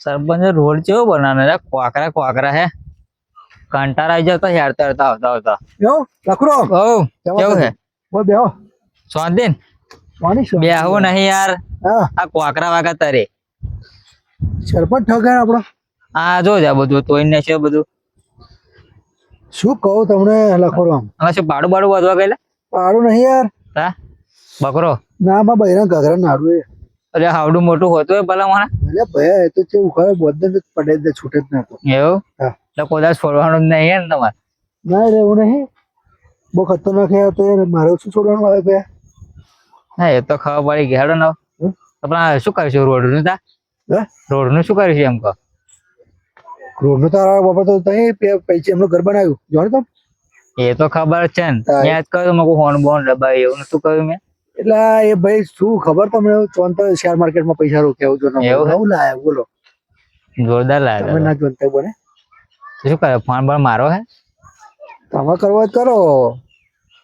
સરપંચ road કેવો બનાવે રે કોકરા કોકરા હે. કંટાળ આવી જતા હેરતા હેરતા આવતા આવતા. એવું લખરો ઓ કેવું હે બોલ બેહો. સ્વાધીન કોની છે બે નહીં યાર. આ કોકરા વાગા તારે. સરપંચ ઠગાય આપણો? આ જો જા બધું તોઈને છે બધું. શું કહું તમને લખરો આમ. હવે શું ભાડું બાડું વધવા ગયેલા? પાડું નહીં યાર. હા? બકરો. ના માં બૈરા ગગરા નાડું એ. અરે હાવડું મોટું હોતું હોય ભલા મને અરે ભયા એ તો કેવું ખબર બધે જ પડે જ છૂટે જ નતો એવું? એટલે કોદાસ છોડવાનું જ નહીં ને તમારે? ના રે એવું નહીં. બહુ ખતરનાક હે તો યાર મારે શું છોડવાનું આવે ભયા હા એ તો ખબર પડી ગઈ. હેડો ને. આપણે શું કરીશું રોડનું તા? રોડનું શું કરીશું એમ કહો? રોડનું તારા બાપા તો તઈ પૈસે એમનું ઘર બનાવ્યું. જોડે તો એ તો ખબર છે ને. ત્યાં જ કહ્યું મેં ફોન બોન દબાય એવું શું કહ્યું મેં? એટલે એ ભાઈ શું ખબર તમને? તો શેર માર્કેટમાં પૈસા રોક્યા જો એવું હે? નવું લાયા બોલો. જોરદાર તમે લાગે ના જોનતા બોલે શું કરે? ફોન પર મારો હે? તમે કરવો કરો.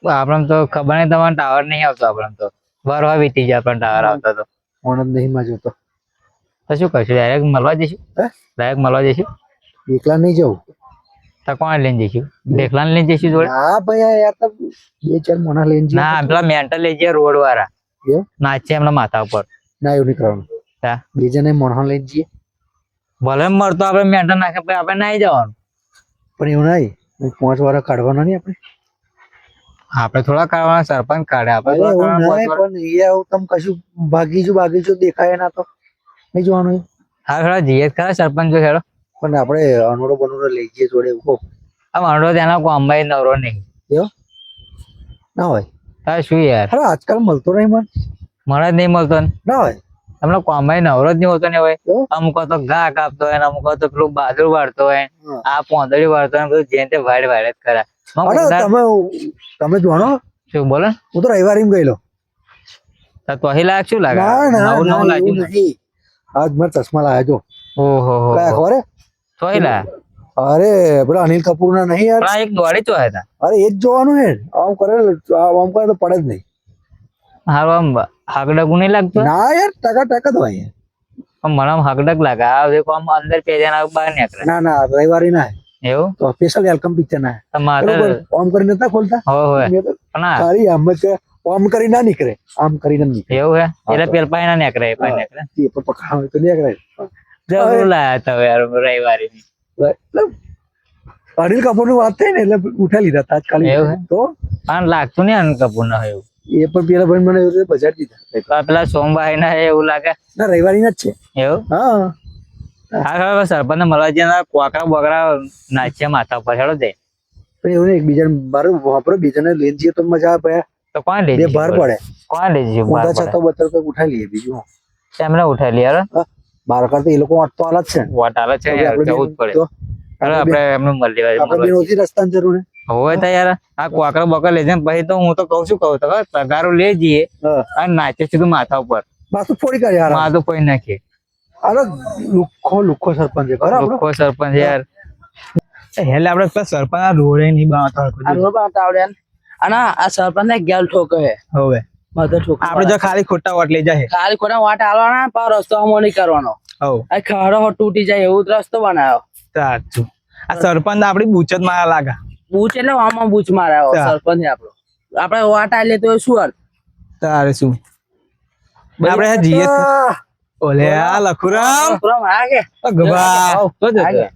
આપણે તો ખબર નહીં તમારો ટાવર નહીં આવતો આપણે તો. વરવા વીતી જાય પણ ટાવર આવતો તો. ફોન જ નહીં માં જોતો. તો શું કરશું? ડાયરેક્ટ મળવા જઈશું? ડાયરેક્ટ મળવા જઈશું? એકલા નહીં જવું. તો કોણ લઈને જઈશું? દેખલાને લઈને જઈશું જોડે? હા ભાઈ યાર તો બે ચાર મોના લઈને જઈએ. ના પેલા મેન્ટલ લઈ જઈએ રોડ વાળા? નાચે એમના માથા ઉપર. ના એવું નહીં કરવાનું. તા? બે જણા મોણા લઈને જઈએ. ભલે મળતો આપણે મેન્ટલ નાખે પછી આપણે નાઈ જવાનું. પણ એવું નહીં. પાંચ કાઢવાના નહીં આપણે? આપણે થોડા કાઢવાના સરપંચ કાઢે. આપણે એવું નહીં પણ એ તમે કશું ભાગીશું ભાગીશું દેખાય ના તો. નહીં જોવાનું. હા થોડા જઈએ ખરા સરપંચ જો ખેડો પણ આપણે અનોડો બનોડો લઈ જઈએ જોડે એવું કહો. આ વાંડો તેના કોઈ અંબાઈ નવરો નહીં. એવું? ના હોય? હા શું યાર? અરે આજકાલ મળતો નહીં મન. મળે જ નહીં મળતો ના. હોય? તમને કોમ્બાઈ નવરો જ નહીં હોતો ને હોય અમુક તો ઘા કાપતો હોય અમુક તો પેલું બાજરું વાળતો હોય. આ પોંદડી વાળતો હોય બધું જેને તે વાડ વાડ જ કરા. તમે તમે જોણો? શું બોલો હું તો રવિવારે એમ ગયેલો. તો અહીં લાયક શું લાગે? નવું નવું લાગ્યું નહીં આજ મારે ચશ્મા લાવ્યા જો. ઓહો હો ખબર તો અહીં અરે પેલા અનિલ કપૂર ના નહીં યાર? એક દોડી ચો હતા. અરે એ જ જોવાનું હે. આમ કરે આમ કરે તો પડે જ નહીં. હારું આમ હાકડક નહીં લાગતું? ના યાર ટકા ટકા તો હોય. પણ મને આમ હાકડક લાગે. આ દેખો આમ અંદર પેજ્યા ના બહાર નીકળે. ના ના રવિવારી ના. એવું? તો સ્પેશિયલ વેલકમ પિક્ચર ના. હે. તો મારે બરોબર? ઓમ કરીને નતા ખોલતા? હોય તો પણ ખાલી આમ જ ઓમ કરી ના નીકળે. આમ કરીને નીકળે. એવું હે? એટલે પેલ પાઈ ના નીકળે પાઈ નીકળે. એ પણ પકડા હોય તો નીકળે. જરૂર લાયા હતા યાર રવિવારે અનિલ કપૂરની વાત થઈ ને એટલે ઉઠાઈ લીધા તાત્કાલિક. તો? પણ લાગતું નહીં અનિલ કપૂર ના એવું. એ પણ પેલા ભાઈ મને એવું બજાર દીધા. પેલા સોમભાઈ ના એવું લાગે? ના રવિવારી ના જ છે. એવું? હા. હા ખબર સરપંચ મળવા જઈને કોકરા બોકરા નાચ્યા માથા ઉપર હેડો દે પણ એવું નહીં બીજા મારું વાપરો બીજાને જઈએ તો મજા આવે તો કોણ લઈ પડે. કોણ લઈ બહાર ઊંધા છતો બતર તો ઉઠાઈ લઈએ બીજું. એમને ઉઠાઈ લઈએ બાર કરતા એ લોકો હાલ જ છે. વોટ આલે છે યાર જવું જ પડે. તો ચાલો આપણે એમને મળી આપણે બેન લેવા રસ્તાની જરૂર. હોય તો યાર આ કોકરા બકર લઈ જાય પછી તો હું તો કઉ છું કહું તો તગારો લઈ જઈએ. અને નાચે સીધું માથા ઉપર. માથું ફોડી કાઢે યાર માથું કોઈ નાખીએ અરે લુખો લુખ્ખો સરપંચ છે ખરા આપણો? સરપંચ યાર. એટલે આપણે તો સરપંચ આ રોડે નહીં બનાવતા આવડે અને આ સરપંચ ને ગેલ ઠોકે. હવે. આપણે જો ખાલી ખોટા વોટ લઈ જાય ખાલી ખોટા વાટ આવવાના પણ રસ્તો આમો નહીં કરવાનો. આ ખાડો તૂટી જાય એવું રસ્તો બનાવ્યો. સાચું. આ સરપંચ આપડી બૂચ જ મારા લાગા. બૂચ એટલે આમાં બૂચ માર્યો હા. સરપંચ ને આપણો આપડે વાટ આલે તો શું અર્થ? તારે શું? આપડે આ જઈએ જ આહ, ઓલે આ લખુરામ. લખુરામ માર્યા કે.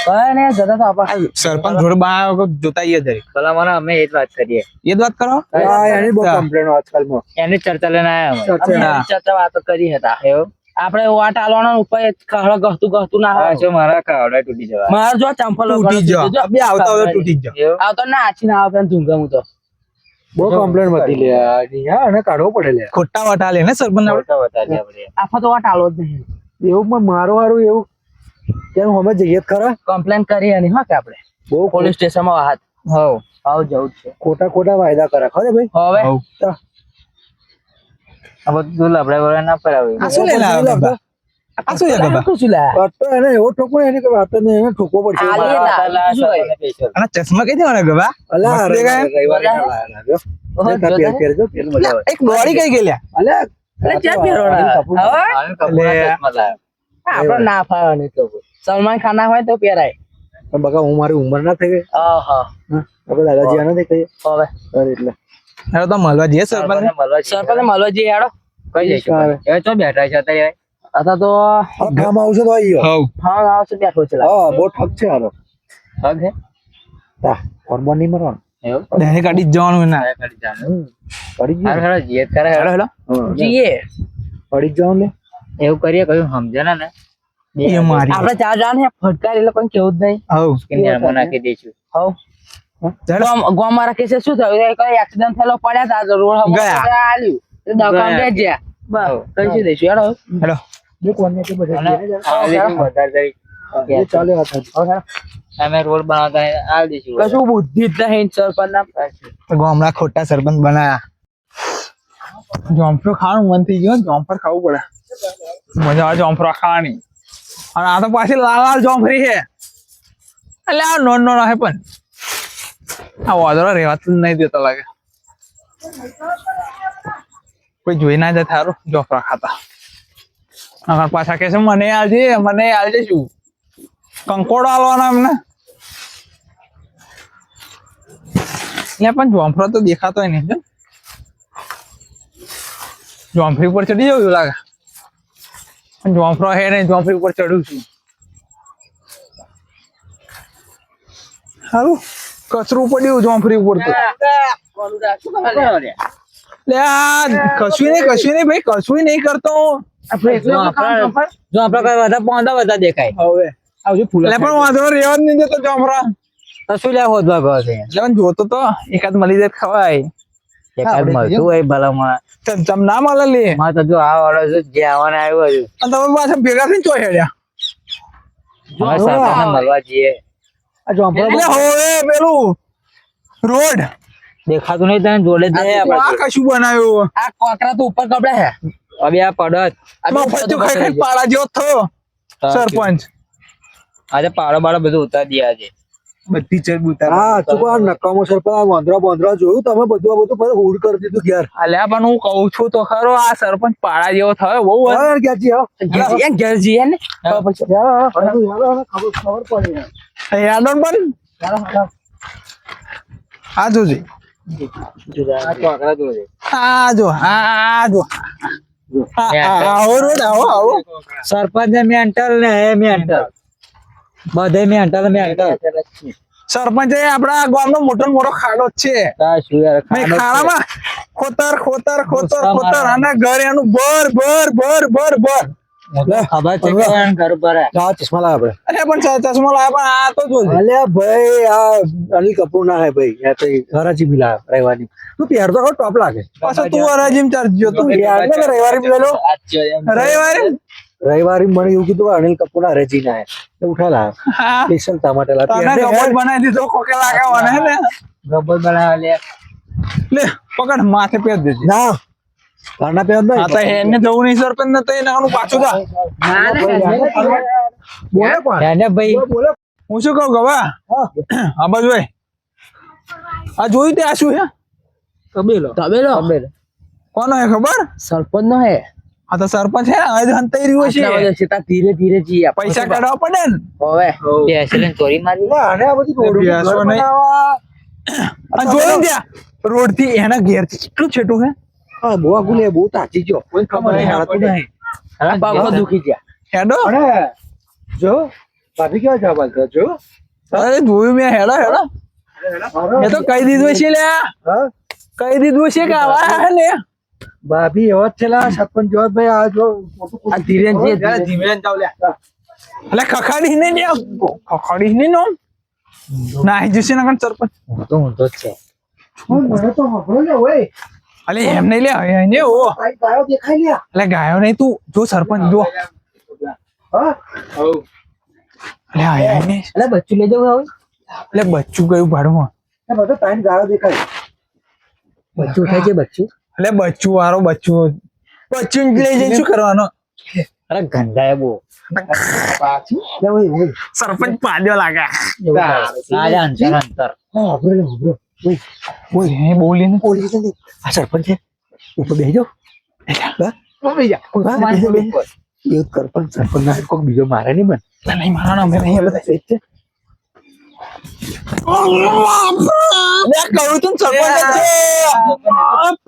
શું જતો? તો સરપંચ જરી ભલા મને અમે એ જ વાત કરીએ. એ જ વાત કરો? આ એની બહુ હા. કમ્પ્લેનો આજકાલમાં. એની ચર્ચા લઈને આયા અમે. અમે હા. એની ચર્ચા વાતો કરી હતા. એવું? આપણે વાટ આલવાનો ને ઉપર ગહતું ગહતું ના હોય. શું મારા કાવડા તૂટી જવા. માર જો ચંપલ તૂટી જાઓ બે આવતા હોય તૂટી જ. આવતો ના આછી ના આવે ધૂંગા હું તો. બહુ કમ્પ્લેન વધી લે આ ની. કાઢવો પડે લે ખોટા વોટ આલે ને સરપંચ આપણે? ખોટા બતાવીએ આપણે. આફા તો વાટ આલો જ નહીં. એવું પણ મારું હારું એવું કેમ અમે જઈએ ખરા? કમ્પ્લેન કરી એની હા કે આપણે? બહુ પોલીસ સ્ટેશનમાં વાત. હવ. આવ જવું છે. ખોટા ખોટા વાયદા કરે ખરે ભાઈ? હવે. આ બધું લબડા બબડા ના પડાવે આ શું લેલા આ શું છે શું શું લા તો એને એવો ઠોકો એની કે વાત એને પડશે. ના. અને ચશ્મા કઈ દેવાના અલા. એક દોડી કઈ ગયેલા પહેરવાના? હવે. આપડે ના ફાવે નહીં તો સલમાન ખાન ના હોય તો પહેરાય. પણ બકા હું મારી ઉંમર ના થઈ ગઈ? હા. હા આપણે દાદાજી આના થઈ કહીએ? હવે. એટલે. હવે તો મળવા જઈએ સરપંચ? સરપંચને મળવા જઈએ. સરપંચ મળવા જઈએ હેડો કઈ જઈશું. હવે ચો બેઠા છે અત્યારે. અથવા તો આ આવશે તો આવી હવ. હા આવશે બેઠો છે. હા બહુ ઠક છે હારો ઠક હે તા હોર્મોન નહીં મરવાનું? એવું? ડાયરેક્ટ કાઢી જ જવાનું ના કાઢી જવાનું. કાઢી પડી જ હારું ગયું હારું કરે. હેલો હારું. હેલો. હા. જઈએ પડી જ જવાનું લે. એવું કરીએ કયું સમજે ને આપડે ચાર જણ ફટકાર એ લોકોને કેવું જ નહીં. હવ. નાખી દઈશું હવ. ચાલો. ગોમ ગોમ મારા કેસે શું થયું? કઈ એક્સિડન્ટ થયેલો પડ્યા તા? તો રોડ આલ્યું. દવાખાને ગયા. બસ કઈ શું દઈશું? હેડો. હતી. ગામડા ખોટા સરપંચ બનાયા. જોમફળો ખાવાનું મન થઈ ગયું જોમફળ ખાવું પડે. મજા જોમફળો ખાવાની. અને આ તો પાછી લાલ લાલ જોમફળી છે. એટલે આ નોન નોન હે પણ. આ વાદળો રહેવાતું નહીં દેતો લાગે. કોઈ જોઈ ના જાય થારું જોફરા ખાતા. આગળ પાછા કે છે, મને આજે મને આજે શું? કંકોડો આલવાના એમને. એટલે પણ જોમફળો તો દેખાતો નહીં, જો. પર ચડી જવું લાગે. જોમફળો હે નહીં જોમફળી ઉપર ચડું છું. હારું કચરું પડ્યું જોમફળી ઉપર તો લે કશું નહીં કશું નહીં ભાઈ કશું નહીં કરતો. જો પોંદા વધારે દેખાય. હવે આવજો ફૂલ પણ વાંધો રેવા જ નહીં દેતો જોમફળા તો શું લે હોદવા ગયો છે? એટલે પણ જોતો તો એકાદ મળી જાય ખવાય. ચમચમ ના મળે લે. માં તો જો આ વાળો જો જે આવવાને આવ્યો હજુ અને તમે પાછા ભેગા થઈને ચો હેડ્યા. અમે સરપંચને મળવા જઈએ. આ જોમફળો એટલે હવે પેલું રોડ. દેખાતું નહીં તને જોડે જ આ કશું બનાવ્યું આ કોકરા તો ઉપર કપડા હે. હવે આ પડત. મફત ખાઈ ખાઈ પાડા જેવો થયો સરપંચ. આજે પાડો બાળો બધું ઉતારી દે છે. બધી ચર બુતા હા ચૂકો આ નકામો સરપંચ વાંદરા બોંદરા જોયું? તમે બધું આ બધું બધું હુડ કરી દીધું ઘેર. અલ્યા પણ હું કહું છું તો ખરો આ સરપંચ પાડા જેવો થયો બહુ. હા? ઘેર ઘેર જઈએ ને? યાર, યાર, યાર, ખબર પડી પણ? આ જોજે. આ જો આ જો. આવો રોડ આવો આવો. સરપંચ મેન્ટલ ને હે મેન્ટલ બધે મેન્ટલ મેન્ટલ સરપંચ આપડા ગામ ગામનો મોટો મોટો ખાડો છે. ખાડામાં ખોતર ખોતર ખોતર ખોતર. અને ઘર એનું ભર ભર ભર ભર. ભર રવિવારે. રવિવારે મને એવું કીધું કે અનિલ કપૂર ના રેજીના ના હે. તો ઉઠા લા સ્પેશિયલ ટમાટર લા તને ગમત બનાવી દીધો કોકે લાગાવાને હે ને ગબ્બર બનાવ લે. લે પકડ માથે પેર દેજે. ના. કારના પહેર આ તો એને જવું નહીં સરપંચ ને તો એને આનું પાછું થા બોલે પણ. એને ભાઈ. બોલે હું શું કહું ગવા? હા. બસ ભાઈ આ જોયું તે આ શું હે? તબેલો. તબેલો. કોનો હે ખબર? સરપંચ નો હે. આ તો સરપંચ હે હવે હંતાઈ રહ્યો છે. તાર ધીરે ધીરે જી પૈસા કાઢવા પડે ને. હવે બેસે ને ચોરી મારી. ના અને આ બધું રોડ બેસો નહીં. આ જોઈ ને રોડથી એના ઘેરથી કેટલું છેટું હે હા બહુ ગુલે બહુ તાચી ગયો કોઈ ખબર નહીં હાલતું નહીં હા બાપો દુખી ગયા. હેડો. અને જો ભાભી કેવા જવાબ આલતા જો. અરે જોયું મેં હેડો હેડો. એ તો કહી દીધું છે લે હા. કહી દીધું છે કે આવા હે ને. ભાભી એવો જ છેલા સરપંચ જોત ભાઈ આ જો જાવ લે એટલે ખખાડી ને લે ખખાડી ને નો ના જશે ને સરપંચ. ઊંધો ઊંધો જ છે. મને તો ખબર ને ઓય. અલે એમ નહીં લે એને ઓ ગાયો દેખાય લ્યા. એટલે ગાયો નહીં તું જો સરપંચ જો. હા? અલે આયા ને એટલે બચ્ચું લઈ જવું હવે? એટલે બચ્ચું ગયું ભાડું એ બધો તારી ગાયો દેખાય. બચ્ચું થાય છે બચ્ચું? એટલે બચ્ચું વાળો બચ્ચું. બચ્ચું લઈ જઈને શું કરવાનો? અરે ગંધાય ઓય સરપંચ પાડ્યો લાગે. અંતર અંતર. બોલ આ સરપંચ છે? ઉપર બેજો. એવું કર પણ સરપંચ ના કોઈક બીજો મારે નહીં બન. નહીં મારવાનો અમે નહીં બધા એ જ કહ્યું તું સરપંચ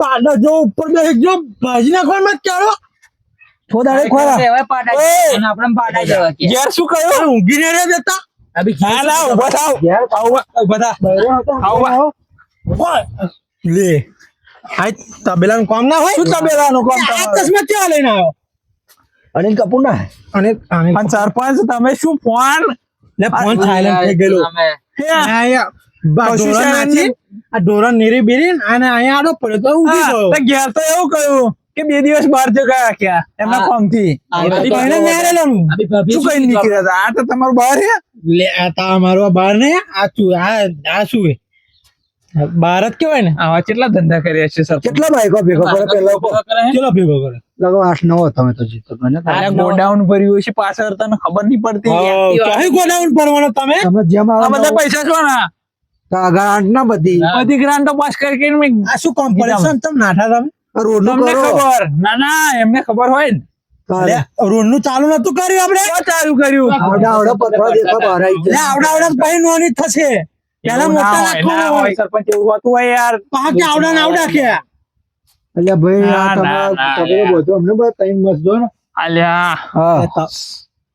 પાડા જો ઉપર બેસી જો ભાજી નાખવા મત ચાલો થોડા ખોરા. અને આપણે પાટા જવા કે. યાર શું કહ્યું ઊંઘી ને રે બેટા. ના ના ઊભા થાવ આવ. આવો આવ લે. આ તબેલાનું કામ ના હોય? શું તબેલાનું કામ આ? ચશ્મા ક્યાં લઈને આવ્યો? અને કપૂર ના અને પણ સરપંચ તમે શું ફોન? લે ફોન સાયલેન્ટ થઈ ગયેલો. આ ઢોરણ નીરી બીરી અને અહીંયા આડો પડ્યો તો ઊભી હા, ગયો. ઘેર તો એવું કહ્યું કે બે દિવસ બહાર જગ્યા રાખ્યા એમના. થી લેવું. શું કઈ નીકળ્યા હતા? આ તો તમારું બહાર હે? લે આ તા મારો આ બાર ને આ શું આ આ શું બાર જ કેવાય ને? આવા કેટલા ધંધા કર્યા છે સર? કેટલા બાઈકો ભેગો કરે પેલા કેટલો ભેગો કરે? લગો આઠ નવ તમે તો જીતો. મને આ ગોડાઉન ભર્યું છે પાછળ તને ખબર નહીં પડતી. કઈ ગોડાઉન ભરવાનો તમે? તમે જેમ આ બધા પૈસા છો ને આઠ ના બધી. બધી ગ્રાન્ટ તો પાસ કરી કરીને મેં આ શું કોમ્પિટિશન તમે નાઠા તમે? રોડનું કરો. ખબર? ના ના એમને ખબર હોય ને. રોડનું ચાલુ નતું કર્યું આપડે ચાલુ કર્યું? આવડા આવડા પથરા દેખા બહાર આવી આવડા આવડા ભાઈ નોની થશે. પેલા મોટા નાખો સરપંચ એવું હોતું હોય યાર. પાક આવડા આવડા કે અલ્યા ભાઈ આ ના, તમે ના, તમે યાર. બધું અમને બધા ટાઈમ મસ્ત ને. અલ્યા. હા.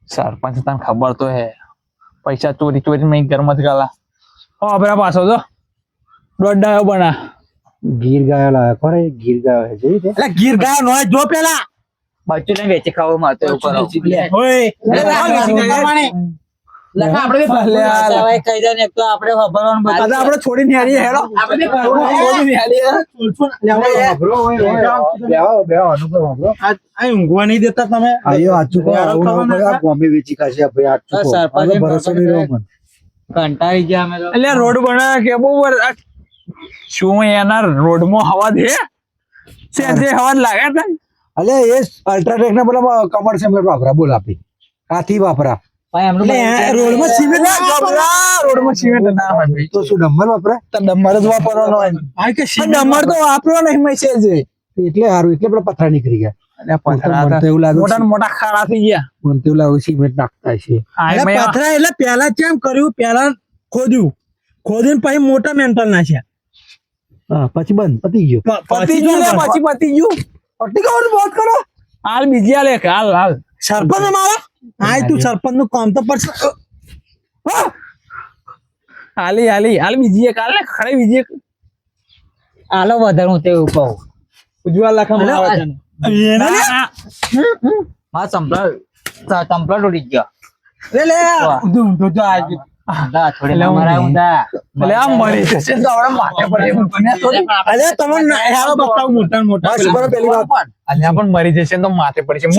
સરપંચ તને ખબર તો હે. પૈસા ચોરી ચોરી મેં ઘરમાં જ ગાલા. ઓ આપણા પાછો તો દોઢ ડાયો બના. ગીર ગાયો લાવે ખરે ગીર ગાયો હે જોઈ છે એટલે ગીર ગાયો નો જો પેલા. બચ્ચું ને વેચી ખાવા મળતો ઉપર કરો. ઓય લખા આપણે બી અલ્યા, ભાગવું હવે કહી દે ને એક તો આપણે ખબરવાનું બધું. આપણે છોડી નિહાળી હેડો. આપણે છોડી નિહાળી ઊંઘવા નહીં દેતા તમે? આયો આચું કહો, આવું ના કહો, આ ગોમે વેચી ખાશે ભાઈ આચું કહો. સરપંચ હવે ભરોસો નહીં રહ્યો મને. કંટાળી ગયા અમે એટલે રોડ બનાવ્યા કે બહુ શું એના રોડમાં હવા દે? સેજે હવા જ લાગે તને? એ અલ્ટ્રાટેક ના બોલા કમર છે વાપરા બોલ આપી. કાથી વાપરા રોડમાં સિમેન્ટ રોડમાં સિમેન્ટ ના હોય તો શું ડમ્બર વાપરા તો ડમર જ વાપરવાનો હોય કે ડમર તો વાપરવા નહીં મેસેજ એટલે સારું એટલે પેલા પથરા નીકળી ગયા મને તો એવું ને મોટા ખાડા થઈ ગયા મને તો એવું લાગે સિમેન્ટ નાખતા છે પથરા એટલે પેલા કેમ કર્યું પેલા ખોદ્યું ખોદીને પછી મોટા મેન્ટલ ના છે પછી બંધ પતી ગયું પતી ગયું પછી પતી ગયું કરો હાલ બીજી હાલ એક હાલ હાલ સરપંચ મારા હા તું સરપંચનું કામ તો પડશે. હાલી હાલી હાલ બીજી એક હાલ ને ખરે બીજી એક. આલો વધારે હું તેવું કહું ઉજ્જવલ લાખા અલે, મારા અલે. વચન. ના, ના. મારા સંપલા સંપલા તૂટી ગયો. લે લે. ઊંધું ઊંધું જો આ ગયું. ઊંધા થોડી એટલે ના મરાય ઊંધી. ઊંધા. એટલે આમ મરી જશે. તો માથે પડી એમ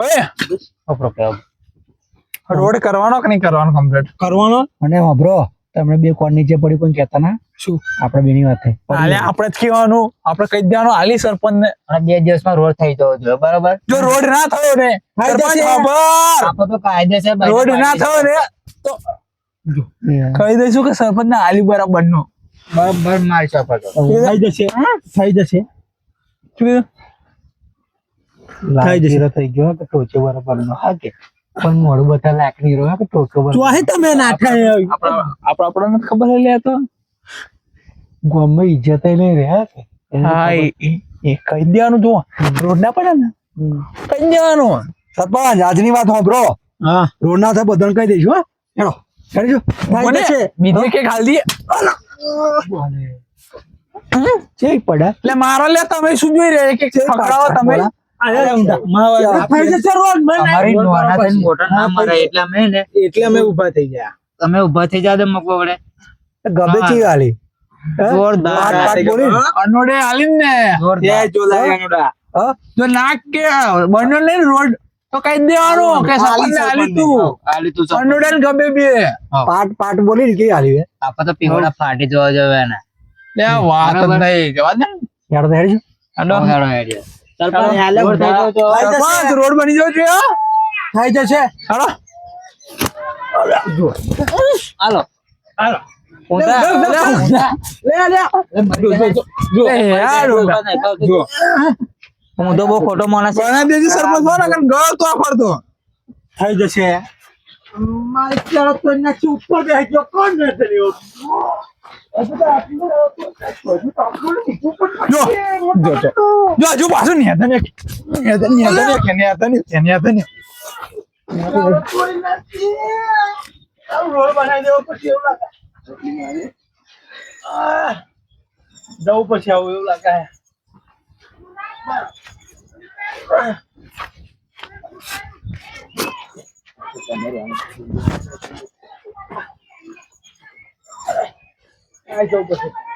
કે? રોડ કરવાનો કે નહીં કરવાનો કમ્પ્લીટ કરવાનો? અને વાપરો તમે બે કોણ નીચે પડી કોઈ કહેતા ના? શું? આપણે બેની વાત થઈ. હાલે આપણે જ કહેવાનું. આપણે કહી દેવાનું હાલી સરપંચ ને અને બે દિવસમાં રોડ થઈ જવો જોઈએ બરાબર? જો રોડ ના થયો ને સરપંચ ખબર. આપણે તો કાયદેસર રોડ ના થયો ને તો કહી દઈશું કે સરપંચ ને હાલી બરાબર નો બરાબર મારી શકો થઈ જશે. થઈ જશે. શું કીધું? થઈ જશે. થઈ ગયો કે ટોચે બરાબર નો હા કે? પણ મોડું બધા લાખની રહ્યો કે ટોચે બરાબર તો અહીં તમે નાઠા આપણા આપણા આપણને ખબર લે તો. ગમે ઇજ્જત નહીં રહ્યા છે હા એ- કહી દેવાનું જો રોડ ના પડે ને? કહી દેવાનું. સરપંચ આજની વાત સાંભળો. હા. રોડ ના થાય બધાને કહી દઈશું હા? હેડો. કરીજો મને બીજી કે ખાલી દઈએ. ચેક પડે? એટલે મારો લે તમે શું જોઈ રહ્યા? કે પકડાવો તમે. ના એટલે અમે ને ઊભા થઈ ગયા. તમે ઊભા થઈ ગબે ચી જોરદાર. અનોડે ને. જોરદાર. જો નાક કે બન્યો નહીં રોડ તો કહી દેવાનું કે સરપંચને હાલી તું. આલી તું સપ- ને ગબે બે. પાટ પાટ બોલી ને કેવી હાલી આપણે તો પીવડા ફાટી જવા જવે ને લે વાત નહીં. જવા દે ને. હાલો. સારો idea. સરપંચ રોડ છે થઈ જશે. હાલો. હાલો. હાલો. હું તો બહુ ખોટો માણસ ફરતો થઈ જશે. ઉપર બેસી કોણ જો પાછું નેતા નેતા નેતા નેતા નેતા નેતા જવું પછી આવું એવું લાગે I don't know.